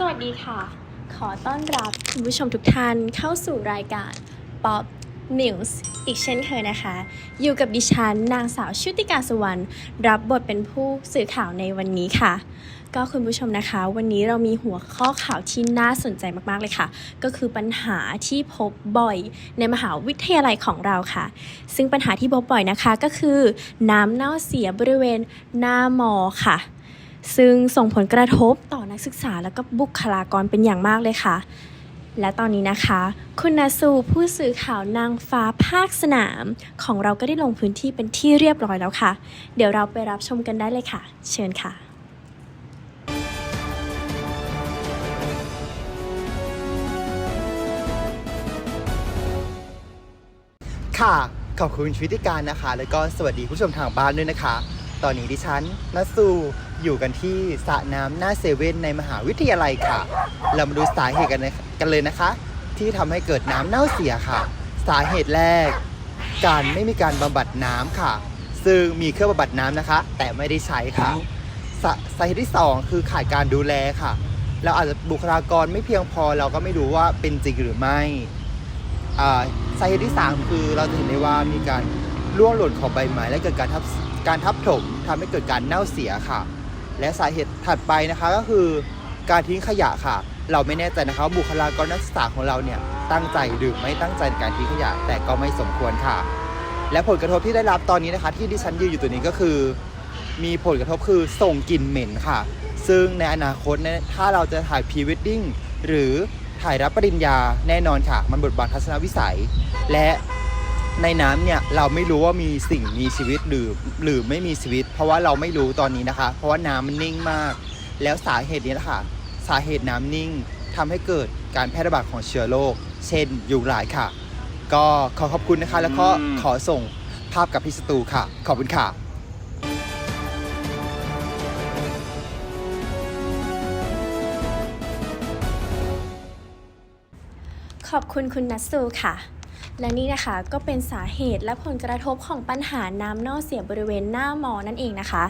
สวัสดีค่ะ ขอต้อนรับคุณผู้ชมทุกท่านเข้าสู่รายการ Pop News อีกเช่นเคยนะคะ อยู่กับดิฉันนางสาวชุติกาสุวรรณรับบทเป็นผู้สื่อข่าวในวันนี้ค่ะ ก็คุณผู้ชมนะคะ วันนี้เรามีหัวข้อข่าวที่น่าสนใจมากๆเลยค่ะ ก็คือปัญหาที่พบบ่อยในมหาวิทยาลัยของเราค่ะ ซึ่งปัญหาที่พบบ่อยนะคะก็คือ น้ำเน่าเสียบริเวณหน้ามอค่ะ ซึ่งส่งผลกระทบต่อนักศึกษาและก็บุคลากรเป็นอย่างมากเลยค่ะ และตอนนี้นะคะ คุณนาซูผู้สื่อข่าวนางฟ้าภาคสนาม ของเราก็ได้ลงพื้นที่เป็นที่เรียบร้อยแล้วค่ะ เดี๋ยวเราไปรับชมกันได้เลยค่ะ เชิญค่ะค่ะขอบคุณชวิติการนะคะ แล้วก็สวัสดีผู้ชมทางบ้านด้วยนะคะ ตอนนี้ดิฉันนัสซูอยู่กันที่สระน้ำหน้าเซเว่นในมหาวิทยาลัยค่ะ เรามาดูสาเหตุกันนะกันเลยนะคะ ที่ทำให้เกิดน้ำเน่าเสียค่ะ สาเหตุแรก การไม่มีการบำบัดน้ำค่ะ ซึ่งมีเครื่องบำบัดน้ำนะคะ แต่ไม่ได้ใช้ค่ะสาสาเหตุที่สองคือขาดการดูแลค่ะ เราอาจจะบุคลากรไม่เพียงพอเราก็ไม่รู้ว่าเป็นจริงหรือไม่อ่าสาเหตุที่ 3 คือเราเห็นได้ว่ามีการ ร่วงหล่นของใบไม้และเกิดการทับการทับถมทำให้เกิดการเน่าเสียค่ะ และสาเหตุถัดไปนะคะก็คือ การทิ้งขยะค่ะ เราไม่แน่ใจนะคะบุคลากรนักศึกษาของเราเนี่ยตั้งใจหรือไม่ตั้งใจในการทิ้งขยะแต่ก็ไม่สมควรค่ะ และผลกระทบที่ได้รับตอนนี้นะคะ ที่ดิฉันยืนอยู่ตัวนี้ก็คือ มีผลกระทบคือส่งกลิ่นเหม็นค่ะ ซึ่งในอนาคตเนี่ยถ้าเราจะถ่ายพรีเวดดิ้งหรือถ่ายรับปริญญาแน่นอนค่ะ มันบทบาททัศนวิสัย และ ในน้ำเนี่ยเราไม่รู้ว่ามีสิ่งมีชีวิตหรือหรือไม่มีชีวิต เพราะว่าเราไม่รู้ตอนนี้นะคะ เพราะว่าน้ำมันนิ่งมาก แล้วสาเหตุนี้แหละค่ะสาเหตุน้ำนิ่งทำให้เกิดการแพร่ระบาดของเชื้อโรคเช่นยุงลายค่ะ ก็ขอขอบคุณนะคะ แล้วก็ขอส่งภาพกับพี่สตูค่ะ ขอบคุณค่ะขอบคุณคุณนัสซูค่ะ และนี่นะคะก็เป็นสาเหตุและผลกระทบของปัญหาน้ำเน่าเสียบริเวณหน้ามอนั่นเองนะคะ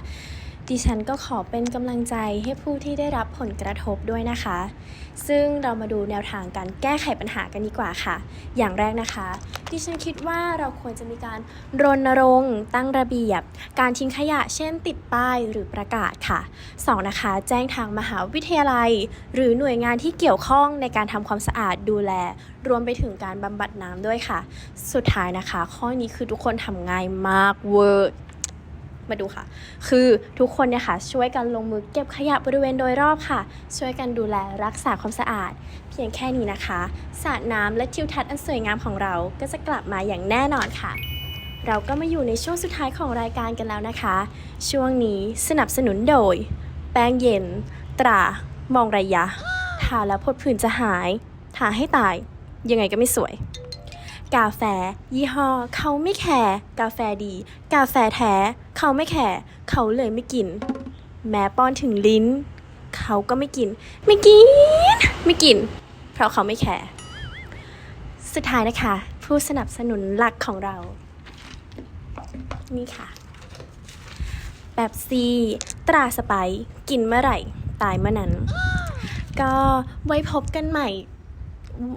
ดิฉันก็ขอเป็นกำลังใจให้ผู้ที่ได้รับผลกระทบด้วยนะคะ ซึ่งเรามาดูแนวทางการแก้ไขปัญหากันดีกว่าค่ะ อย่างแรกนะคะ ดิฉันคิดว่าเราควรจะมีการรณรงค์ตั้งระเบียบ การทิ้งขยะเช่นติดป้ายหรือประกาศค่ะ 2. นะคะ แจ้งทางมหาวิทยาลัย หรือหน่วยงานที่เกี่ยวข้องในการทำความสะอาดดูแล รวมไปถึงการบำบัดน้ำด้วยค่ะ สุดท้ายนะคะ ข้อนี้คือทุกคนทำง่ายมากเวอร์ มาดูค่ะ คือทุกคนเนี่ยค่ะช่วยกันลงมือเก็บขยะบริเวณโดยรอบค่ะ ช่วยกันดูแลรักษาความสะอาด เพียงแค่นี้นะคะสระน้ำและทิวทัศน์อันสวยงามของเราก็จะกลับมาอย่างแน่นอนค่ะ เราก็มาอยู่ในช่วงสุดท้ายของรายการกันแล้วนะคะ ช่วงนี้สนับสนุนโดย แป้งเย็น ตรามองระยะทาแล้วพดผื่นจะหายทาให้ตาย ยังไงก็ไม่สวย กาแฟ ยี่ห้อ เขาไม่แคร์กาแฟดี กาแฟแท้ เขาไม่แคร์เขาเลยไม่กิน แม้ป้อนถึงลิ้น เขาก็ไม่กิน ไม่กิน ไม่กิน เพราะเขาไม่แคร์สุดท้ายนะคะ ผู้สนับสนุนหลักของเรา นี่ค่ะ แบบซีตราสไปกินเมื่อไหร่ ตายเมื่อนั้น ก็ไว้พบกันใหม่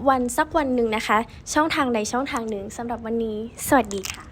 วันสักวันหนึ่งนะคะ ช่องทางใดช่องทางหนึ่งสำหรับวันนี้ สวัสดีค่ะ